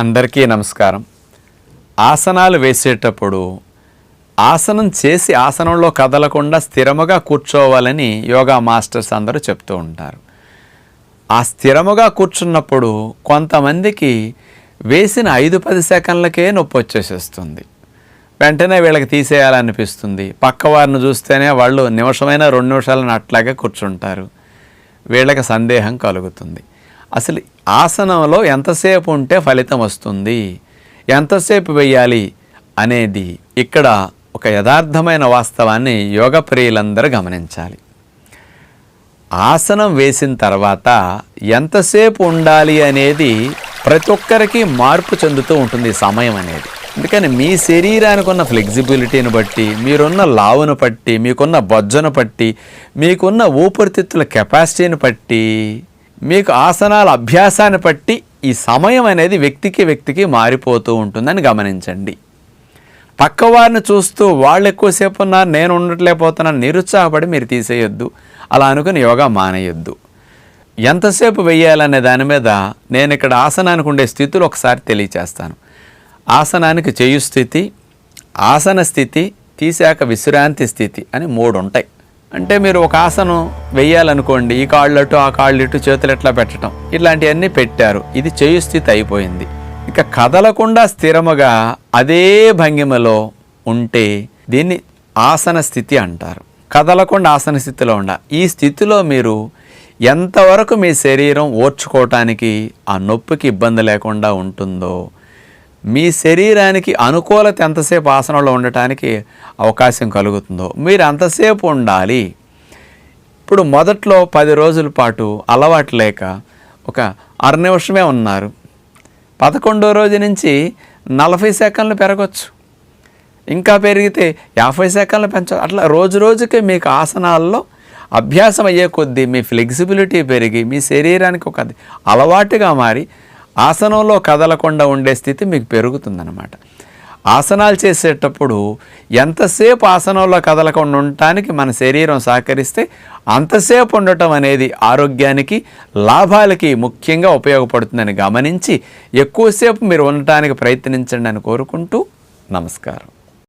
అందరికీ నమస్కారం. ఆసనాలు వేసేటప్పుడు ఆసనం చేసి ఆసనంలో కదలకుండా స్థిరముగా కూర్చోవాలని యోగా మాస్టర్స్ అందరూ చెప్తూ ఉంటారు. ఆ స్థిరముగా కూర్చున్నప్పుడు కొంతమందికి వేసిన ఐదు పది సెకండ్లకే నొప్పి వచ్చేసేస్తుంది. వెంటనే వీళ్ళకి తీసేయాలనిపిస్తుంది. పక్క వారిని చూస్తేనే వాళ్ళు నిమిషమైన రెండు నిమిషాలను అట్లాగే కూర్చుంటారు. వీళ్ళకి సందేహం కలుగుతుంది. అసలు ఆసనంలో ఎంతసేపు ఉంటే ఫలితం వస్తుంది? ఎంతసేపు వెయ్యాలి అనేది ఇక్కడ ఒక యథార్థమైన వాస్తవాన్ని యోగ ప్రియులందరూ గమనించాలి. ఆసనం వేసిన తర్వాత ఎంతసేపు ఉండాలి అనేది ప్రతి ఒక్కరికి మార్పు చెందుతూ ఉంటుంది సమయం అనేది. అందుకని మీ శరీరానికి ఉన్న ఫ్లెక్సిబిలిటీని బట్టి మీరున్న లావును బట్టి మీకున్న బొజ్జను బట్టి మీకున్న ఊపిరితిత్తుల కెపాసిటీని బట్టి మీకు ఆసనాల అభ్యాసాన్ని బట్టి ఈ సమయం అనేది వ్యక్తికి వ్యక్తికి మారిపోతూ ఉంటుందని గమనించండి. పక్కవారిని చూస్తూ వాళ్ళు ఎక్కువసేపు ఉన్నారు నేను ఉండట్లేకపోతున్నాను నిరుత్సాహపడి మీరు తీసేయొద్దు అలా అనుకుని యోగా మానేయొద్దు. ఎంతసేపు వెయ్యాలనే దాని మీద నేను ఇక్కడ ఆసనానికి ఉండే స్థితులు ఒకసారి తెలియచేస్తాను. ఆసనానికి చేయు స్థితి ఆసన స్థితి తీశాక విశ్రాంతి స్థితి అని మూడు ఉంటాయి. అంటే మీరు ఒక ఆసనం వెయ్యాలనుకోండి ఈ కాళ్ళు అటు ఆ కాళ్ళు ఇటు చేతులు ఎట్లా పెట్టడం ఇట్లాంటివన్నీ పెట్టారు. ఇది చేయు స్థితి అయిపోయింది ఇక కదలకుండా స్థిరముగా అదే భంగిమలో ఉంటే దీన్ని ఆసన స్థితి అంటారు. కదలకుండా ఆసన స్థితిలో ఉండ. ఈ స్థితిలో మీరు ఎంతవరకు మీ శరీరం ఓర్చుకోవటానికి ఆ నొప్పికి ఇబ్బంది లేకుండా ఉంటుందో మీ శరీరానికి అనుకూలత ఎంతసేపు ఆసనంలో ఉండటానికి అవకాశం కలుగుతుందో మీరు అంతసేపు ఉండాలి. ఇప్పుడు మొదట్లో పది రోజుల పాటు అలవాటు లేక ఒక అర నిమిషమే ఉన్నారు. పదకొండో రోజు నుంచి నలభై సెకండ్లు పెరగచ్చు. ఇంకా పెరిగితే యాభై సెకండ్లు పెంచ అట్లా రోజు రోజుకి మీకు ఆసనాల్లో అభ్యాసం అయ్యే కొద్దీ మీ ఫ్లెక్సిబిలిటీ పెరిగి మీ శరీరానికి ఒక అలవాటుగా మారి ఆసనంలో కదలకుండా ఉండే స్థితి మీకు పెరుగుతుందన్నమాట. ఆసనాలు చేసేటప్పుడు ఎంతసేపు ఆసనంలో కదలకుండా ఉండటానికి మన శరీరం సహకరిస్తే అంతసేపు ఉండటం అనేది ఆరోగ్యానికి లాభాలకి ముఖ్యంగా ఉపయోగపడుతుందని గమనించి ఎక్కువసేపు మీరు ఉండటానికి ప్రయత్నించండి అని కోరుకుంటూ నమస్కారం.